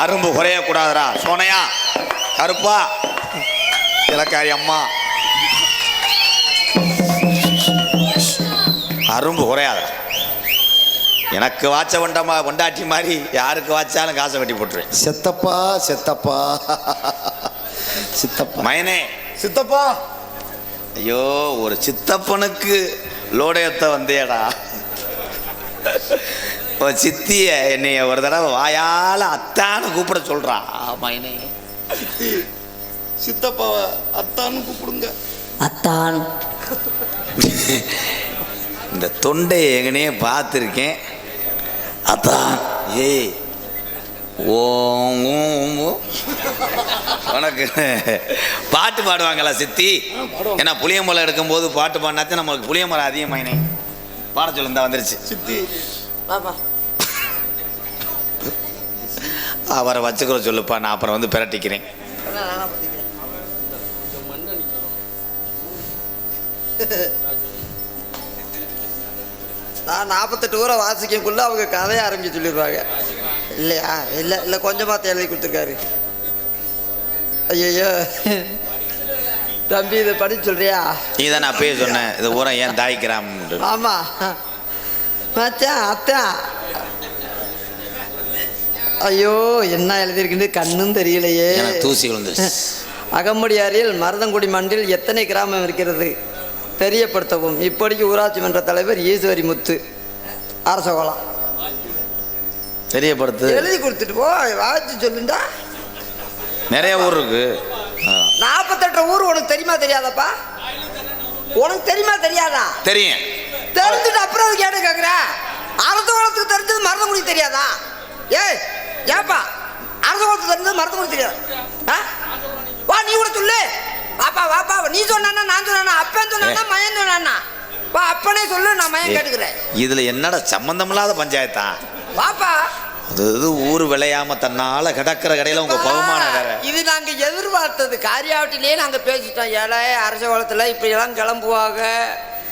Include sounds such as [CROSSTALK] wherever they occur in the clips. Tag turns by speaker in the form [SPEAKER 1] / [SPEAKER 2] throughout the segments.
[SPEAKER 1] அரும்பு குறையக்கூடாதுடா சோனையா கருப்பா. இலக்காரி அம்மா. அரும்பு குறையாதடா. எனக்கு வாச்ச வண்டமா வண்டாட்டி மாதிரி யாருக்கு வாச்சாலும் காசை வெட்டி போட்டுருவேன்.
[SPEAKER 2] செத்தப்பா செத்தப்பா. சித்தப்பா.
[SPEAKER 1] மயனே
[SPEAKER 2] சித்தப்பா.
[SPEAKER 1] ஐயோ ஒரு சித்தப்பனுக்கு லோடையத்த வந்தேடா. ஒரு சித்திய என்னைய ஒரு தடவை வாயால அத்தான்னு கூப்பிட சொல்றா. மயனே
[SPEAKER 2] சித்தப்பாவை அத்தான்னு கூப்பிடுங்க.
[SPEAKER 3] அத்தான்.
[SPEAKER 1] இந்த தொண்டை எங்கனே பார்த்துருக்கேன். அத்தான். ஏய் ஓம். உனக்கு பாட்டு பாடுவாங்களா சித்தி? ஏன்னா புளியமலை எடுக்கும்போது பாட்டு பாடினாச்சும் நம்மளுக்கு புளியமலை அதிகமாயினே. பாட சொல்லு இந்த வந்துருச்சு.
[SPEAKER 2] சித்தி
[SPEAKER 3] பாப்பா
[SPEAKER 1] அவரை வச்சுக்கிற சொல்லுப்பா நான் அப்புறம் வந்து பிரட்டிக்கிறேன்.
[SPEAKER 3] நான் நாற்பத்தெட்டு ஊரை வாசிக்கக்குள்ள அவங்க கதையை ஆரம்பிக்க சொல்லிடுவாங்க இல்லையா? இல்லை இல்லை கொஞ்சமாக எழுதி கொடுத்துருக்காரு. ஐயோ தம்பி இதை படிச்சு சொல்றியா?
[SPEAKER 1] நீ தானே அப்பயே சொன்னேன் இது ஊரா ஏன் தாய்க்கிறாம்
[SPEAKER 3] ஆமாம் மச்சான் அத்தான் ஐயோ என்ன எழுதியிருக்குன்னு கண்ணும் தெரியலையே.
[SPEAKER 1] தூசி விழுந்துருச்சு. [LAUGHS]
[SPEAKER 3] அகமுடியாரில் மருதங்குடி மண்டில் எத்தனை கிராமம் இருக்கிறது? தெரியப்படுத்தவும். இப்படிக்கு ஊராட்சி மன்ற தலைவர் ஈஸ்வரி முத்து. அரசகோலம்
[SPEAKER 1] தெரியப்படுத்து.
[SPEAKER 3] எழுதி கொடுத்துட்டு போ வாசி சொல்லுண்டா.
[SPEAKER 1] நிறைய ஊர் இருக்கு.
[SPEAKER 3] நாற்பத்தெட்டு ஊர் உனக்கு தெரியுமா தெரியாதாப்பா? உனக்கு தெரியுமா தெரியாதா?
[SPEAKER 1] தெரியும்.
[SPEAKER 3] தெரிஞ்சுட்டு அப்புறம் அது கேட்டு கேட்குற அரசகோலத்துக்கு தெரிஞ்சது மருதங்குடி தெரியாதா? ஏய் ஏப்பா அரசகோலத்துக்கு தெரிஞ்சது மருதங்குடி தெரியாதா. ஆ? வா நீ கூட சொல்லு. வாப்பா வாப்பா நீ சொன்னானா நான் சொன்னானா அப்பன் சொன்னானா மயன் சொன்னானா வா அப்பனே சொல்லு நான் மயன் கேட்டுக்கிறேன்.
[SPEAKER 1] இதுல என்னடா சம்பந்தமில்லாத பஞ்சாயத்தா?
[SPEAKER 3] வாப்பா.
[SPEAKER 1] அது ஊர் விளையாம தன்னால கிடக்கிற கடையில உங்க பகுமானம் வேற.
[SPEAKER 3] இது நாங்க எதிர்பார்த்தது. காரியாவட்டிலேயே நாங்க பேசிட்டோம். ஏழை அரச குளத்துல இப்படி எல்லாம் கிளம்புவாங்க.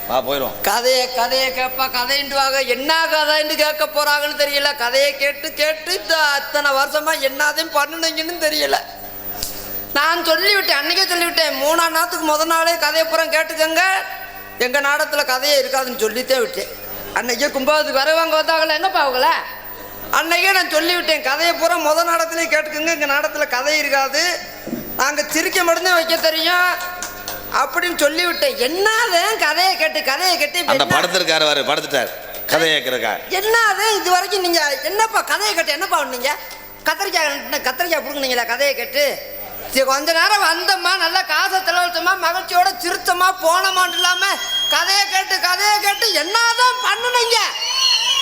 [SPEAKER 1] வா போயிடும்
[SPEAKER 3] கதையை கதையை கேட்பா கதைன்ட்டுவாங்க என்ன கதைன்னு கேட்க போறாங்கன்னு தெரியல. கதையை கேட்டு கேட்டு இந்த அத்தனை வருஷமா என்னதையும் பண்ணுனீங்கன்னு தெரியல. நான் சொல்லிவிட்டேன் அன்னைக்கே சொல்லிவிட்டேன். மூணாம் நாத்துக்கு முத நாளே கதையை புறம் கேட்டுக்கோங்க. எங்கள் நாடத்தில் கதையே இருக்காதுன்னு சொல்லித்தே விட்டேன். அன்னைக்கே கும்பாவதுக்கு வரவங்க வந்தாங்களே என்னப்பா அவங்கள? அன்னைக்கே நான் சொல்லிவிட்டேன் கதையை பூரா முத நாடத்துலேயும் கேட்டுக்கோங்க. எங்கள் நாடத்தில் கதை இருக்காது. நாங்கள் சிரிக்க மட்டும்தான் வைக்க தெரியும். அப்படின்னு சொல்லிவிட்டேன் என்னதான் கதையை கேட்டு கதையை கேட்டு
[SPEAKER 1] அந்த படுத்திருக்காரு வாரு படுத்துட்டார் கதை கேட்கறக்கா?
[SPEAKER 3] என்னது? இது வரைக்கும் நீங்க என்னப்பா கதையை கேட்டு என்னப்பா பண்ணீங்க கத்திரிக்காய் கத்திரிக்காய் பிடுங்குனீங்களா கதையை கேட்டு? கொஞ்ச நேரம் வந்தோமா நல்லா காசை செலவழிச்சோமா மகிழ்ச்சியோட சிரிச்சோமா போனோமான்னு இல்லாம கதையை கேட்டு கதையை கேட்டு என்னதான் பண்ணுனீங்க?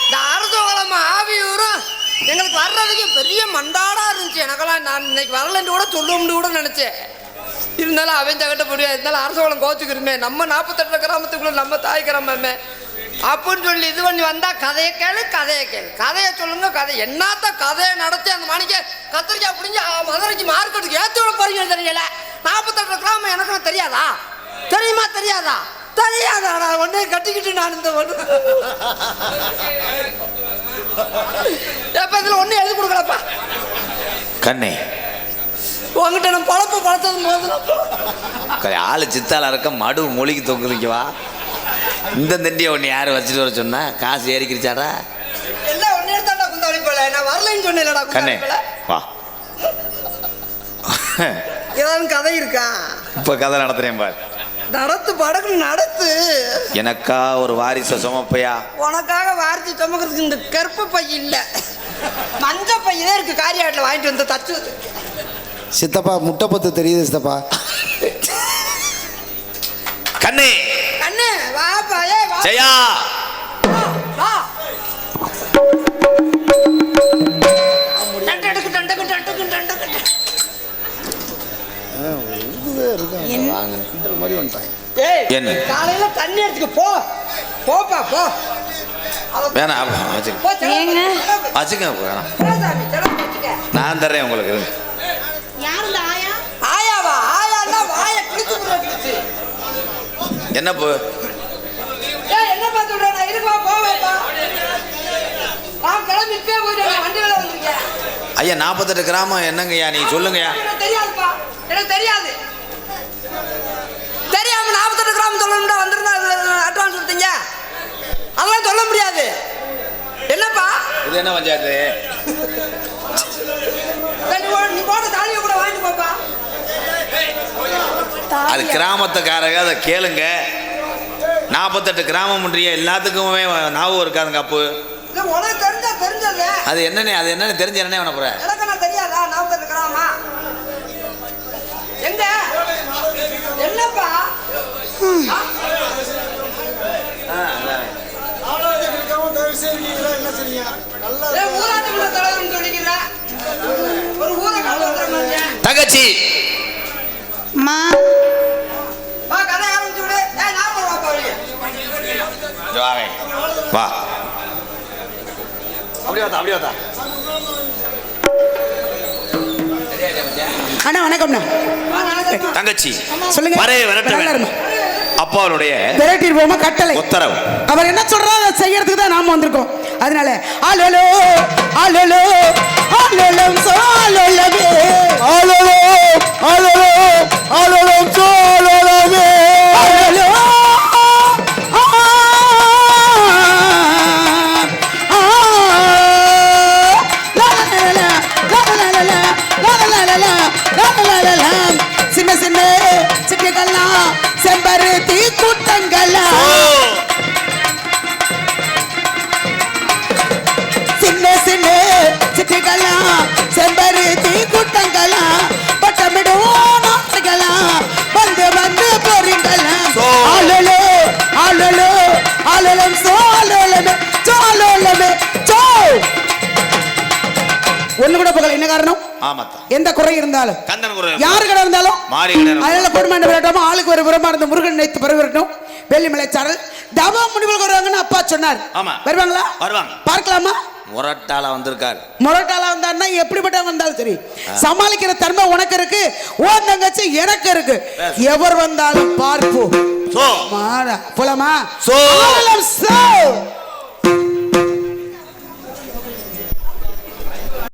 [SPEAKER 3] இந்த அரசோகலமா ஆவியூரும் எங்களுக்கு வர்றதுக்கு பெரிய மண்டாடா இருந்துச்சு. எனக்கெல்லாம் நான் இன்னைக்கு வரலன்னு கூட சொல்லும்னு கூட நினைச்சேன். இருந்தாலும் அவன் தகட்ட முடியாது இருந்தாலும் அரசோளம் கோச்சுக்கிறமே நம்ம நாற்பத்தெட்டு கிராமத்துக்குள்ள நம்ம தாய் கிராமமே. அப்படின்னு சொல்லி இது பண்ணி வந்தால் கதையை கேளு கதையை கேளு. கதையை சொல்லுங்க கதை. என்னத்த கதையை நடத்தி அந்த மணிக்கு கத்திரிக்காய் பிடிஞ்சி மதுரைக்கு மார்க்கெட்டுக்கு ஏற்றி விட போறீங்க தெரியல. நாற்பத்தெட்டு கிராமம் எனக்கு தெரியாதா? தெரியுமா தெரியாதா? தெரியாதா நான் ஒன்றே கட்டிக்கிட்டு நான் இந்த ஒன்று எப்போ இதில் ஒன்றும் எழுதி கொடுக்கலப்பா?
[SPEAKER 1] கண்ணே
[SPEAKER 3] உங்ககிட்ட நான் பழப்பு பழத்தது
[SPEAKER 1] ஆளு சித்தால இருக்க மடு மொழிக்கு தொங்குறீங்க வா. இந்த தண்டியை ஒன்று யார் வச்சுட்டு வர சொன்னா? காசு
[SPEAKER 3] சொன்னேன்லடா
[SPEAKER 1] கண்ணே வா.
[SPEAKER 3] ஏதாவது கதை இருக்கா?
[SPEAKER 1] இப்போ கதை நடத்துறேன் பார்.
[SPEAKER 3] நடத்து படகு நடத்து.
[SPEAKER 1] எனக்கா ஒரு வாரிசை சுமப்பையா?
[SPEAKER 3] உனக்காக வாரிச்சு சுமக்கிறதுக்கு இந்த கருப்பு பை இல்ல. மஞ்ச பையதே இருக்கு. காரியாட்டில் வாங்கிட்டு வந்து தச்சு
[SPEAKER 2] சித்தப்பா முட்டை பத்து தெரியுது சித்தப்பா.
[SPEAKER 1] கண்ணே.
[SPEAKER 3] கண்ணு வாப்பா ஏ வா.
[SPEAKER 1] ஜெயா. என்ன?
[SPEAKER 3] காலையில தண்ணி எடுத்துக்க போ. போப்பா போ.
[SPEAKER 1] வேணாம் வச்சுக்க. வச்சுக்க. நான் தர்றேன் உங்களுக்கு.
[SPEAKER 3] வண்டியில் வந்திருக்கேன்.
[SPEAKER 1] ஐயா நாற்பத்தெட்டு கிராமம் என்னங்கய்யா? நீ சொல்லுங்கய்யா.
[SPEAKER 3] தெரியாதுப்பா எனக்கு தெரியாது தெரியாம நாற்பத்தெட்டு கிராம் சொல்லணும்டா வந்திருந்தா அட்வான்ஸ் கொடுத்தீங்க அதெல்லாம் சொல்ல முடியாது. என்னப்பா?
[SPEAKER 1] இது என்ன பஞ்சாயத்து?
[SPEAKER 3] நீ போ- நீ போட்ட தாலியை கூட வாங்கிட்டு போப்பா
[SPEAKER 1] அது கிராமத்துக்காரங்க அதை கேளுங்க. நாற்பத்தெட்டு கிராமம் பண்றிய எல்லாத்துக்குமே ஞாபகம் இருக்காதுங்க அப்பு.
[SPEAKER 3] இல்ல உனக்கு தெரிஞ்சா தெரிஞ்சது.
[SPEAKER 1] அது என்னன்னு அது என்னன்னு தெரிஞ்ச என்ன பண்ண போற?
[SPEAKER 3] என்னப்பா?
[SPEAKER 1] வாங்க. வா அப்படியே வாத்தா அப்படியே வாத்தா
[SPEAKER 4] அண்ணா வணக்கம்ண்ணா?
[SPEAKER 1] தங்கச்சி
[SPEAKER 4] சொல்லுங்க
[SPEAKER 1] வரே விரட்ட
[SPEAKER 4] நல்லா
[SPEAKER 1] வேண்டாம்.
[SPEAKER 4] இருமா.
[SPEAKER 1] அப்பாவுடைய
[SPEAKER 4] விரட்டிருப்போமா கட்டளை
[SPEAKER 1] உத்தரவு
[SPEAKER 4] அவர் என்ன சொல்றாரோ அதை செய்யறதுக்கு தான் நாம வந்திருக்கோம் அதனால ஆலோலோ ஆலோலோ ஆலோலம் சோலோலமே
[SPEAKER 2] ஆளலோ ஆளலோ ஆளலம்
[SPEAKER 1] ஆமாத்தா.
[SPEAKER 4] எந்த குறை இருந்தாலும்
[SPEAKER 1] கந்தன்
[SPEAKER 4] யாரு கடை இருந்தாலும்
[SPEAKER 1] மாறி.
[SPEAKER 4] அதனால விளையாட்டாம? ஆளுக்கு ஒரு புறமா இருந்த முருகன் நினைத்து பரவிடட்டும் வெள்ளிமலை சாரல். தவா முடிவுகள் வருவாங்கன்னு அப்பா சொன்னார்.
[SPEAKER 1] ஆமா.
[SPEAKER 4] வருவாங்களா?
[SPEAKER 1] வருவாங்க.
[SPEAKER 4] பார்க்கலாமா?
[SPEAKER 1] முரட்டால வந்திருக்காரு.
[SPEAKER 4] முரட்டாளா வந்தாருன்னா எப்படிப்பட்ட வந்தாலும் சரி. சமாளிக்கிற தன்மை உனக்கு இருக்கு ஓ தங்கச்சி எனக்கு இருக்கு. எவர் வந்தாலும் பார்ப்போம். போலாமா? சோ.